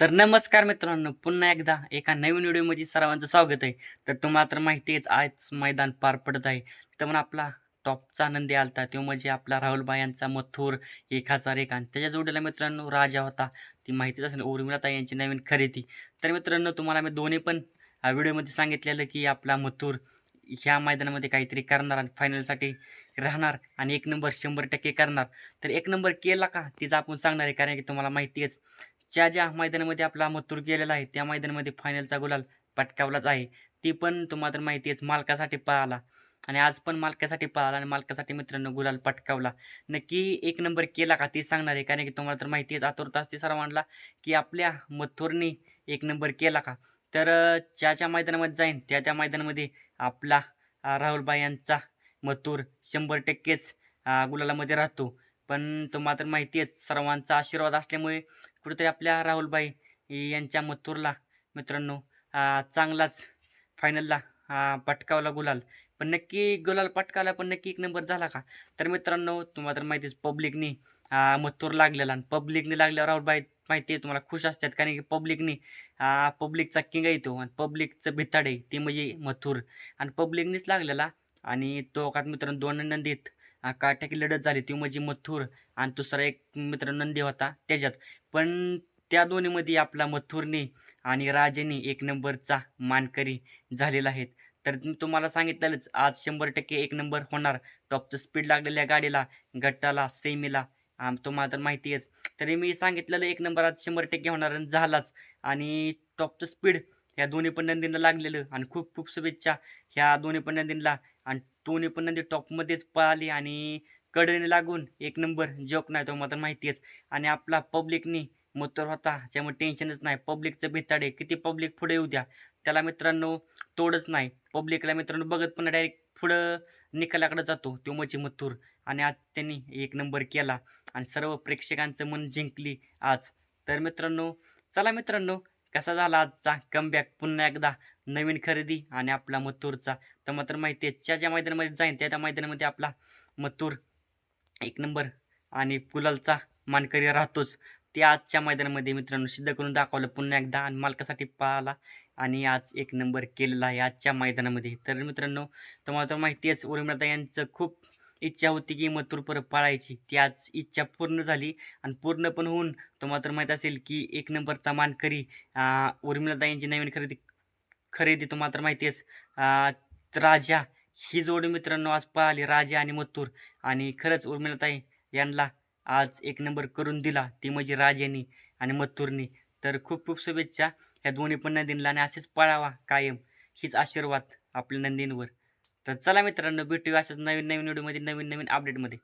तर नमस्कार मित्रांनो पुन्हा एकदा एका नवीन व्हिडिओमध्ये सर्वांचं स्वागत आहे. तर तुम्हाला तर माहिती आहेच आज मैदान पार पडत आहे. तर मग आपला टॉपचा नंदी आलता तो म्हणजे आपला राहुलबाई यांचा मथुर एक हजार एक. आणि त्याच्या जोडीला मित्रांनो राजा होता. ती माहितीच असेल उर्मिलाताई यांची नवीन खरेदी. तर मित्रांनो तुम्हाला मी दोन्ही पण व्हिडिओमध्ये सांगितलेलं की आपला मथुर ह्या मैदानामध्ये काहीतरी करणार आणि फायनलसाठी राहणार आणि एक नंबर शंभर टक्के करणार. तर एक नंबर केला का तिचं आपण सांगणार आहे कारण की तुम्हाला माहिती आहेच ज्या ज्या मैदानामध्ये आपला मथुर गेलेला आहे त्या मैदानामध्ये फायनलचा गुलाल पटकावलाच आहे. ती पण तुम्हाला तर माहिती आहेच मालकासाठी पळाला. आणि आज पण मालकासाठी पळाला आणि मालकासाठी मित्रांनो गुलाल पटकावला. नक्की एक नंबर केला का ती सांगणार आहे. कारण की तुम्हाला तर माहिती आहेच आतुरता असते सर्वांना की आपल्या मथुरनी एक नंबर केला का. तर ज्या ज्या मैदानामध्ये जाईन त्या त्या मैदानामध्ये आपला राहुलबाई यांचा मथुर शंभर टक्केच गुलालामध्ये राहतो. पण तुम्हाला तर माहिती आहेच सर्वांचा आशीर्वाद असल्यामुळे कुठेतरी आपल्या राहुलबाई यांच्या मथुरला मित्रांनो चांगलाच फायनलला पटकावला गुलाल. पण नक्की गुलाल पटकावला पण नक्की एक नंबर झाला का? तर मित्रांनो तुम्हाला तर माहितीच पब्लिकनी मथुर लागलेला आणि पब्लिकने लागल्यावर राहुलबाई माहिती आहे तुम्हाला खुश असतात. कारण की पब्लिकनी पब्लिकचा किंग येतो आणि पब्लिकचं भिताडे ते म्हणजे मथुर. आणि पब्लिकनीच लागलेला आणि तो का मित्रांनो दोन नंदीत. काट्याकी लढत झाली. ती म्हणजे मथुर आणि दुसरा एक मित्र नंदी होता त्याच्यात. पण त्या दोन्हीमध्ये आपला मथुरने आणि राजेने एक नंबरचा मानकरी झालेला आहेत तर मी तुम्हाला सांगितलेलंच आज शंभर टक्के एक नंबर होणार. टॉपचं स्पीड लागलेल्या गाडीला गट्टाला सेमीला आम तुम्हाला तर माहिती आहेच. तरी मी सांगितलेलं एक नंबर आज शंभर टक्के होणार आणि झालाच. आणि टॉपचं स्पीड ह्या दोन्ही पण नंदींना लागलेलं. आणि खूप खूप शुभेच्छा ह्या दोन्ही पण नंदींना. आणि दोन्ही पण नंदी टॉपमध्येच पळाली आणि कडेने लागून एक नंबर जोक नाही तो मला तर माहिती आहेच आणि आपला पब्लिकनी मथुर होता त्यामुळे टेन्शनच नाही. पब्लिकचं भिताडे किती पब्लिक पुढे येऊ द्या? त्याला मित्रांनो तोडच नाही. पब्लिकला मित्रांनो बघत पण डायरेक्ट पुढं निकालाकडे जातो तो मची मथुर आणि आज त्यांनी एक नंबर केला. आणि सर्व प्रेक्षकांचं मन जिंकली आज. तर मित्रांनो चला मित्रांनो कसा झाला आजचा कमबॅक पुन्हा एकदा नवीन खरेदी आणि आपला मथूरचा. तर मात्र माहिती ज्या ज्या मैदानामध्ये जाईन त्या त्या मैदानामध्ये आपला मथुर एक नंबर आणि पुलालचा मानकरी राहतोच. ते आजच्या मैदानामध्ये मित्रांनो सिद्ध करून दाखवलं. पुन्हा एकदा आणि मालकासाठी पाहिला आणि आज एक नंबर केलेला आहे आजच्या मैदानामध्ये. तर मित्रांनो तुम्हाला तर माहिती आहेच उर्मिळता यांचं खूप इच्छा होती की मथुर परत पाळायची. ती आज इच्छा पूर्ण झाली आणि पूर्ण पण होऊन तुम्हाला तर माहीत असेल की एक नंबरचा मानकरी उर्मिळता यांची नवीन खरेदी खरेदी तुम्हाला तर माहिती आहेच. राजा ही जोडी मित्रांनो आज पाहिली राजा आणि मथुर. आणि खरंच उर्मिलाताई यांना आज एक नंबर करून दिला ती म्हणजे राजेनी आणि मथुरनी. तर खूप खूप शुभेच्छा. ह्या दोन्ही पण नंदीनला आणि असेच पाळावा कायम. हीच आशीर्वाद आपल्या नंदींवर. तर चला मित्रांनो भेटूया असंच नवीन नवीन व्हिडिओमध्ये नवीन नवीन अपडेटमध्ये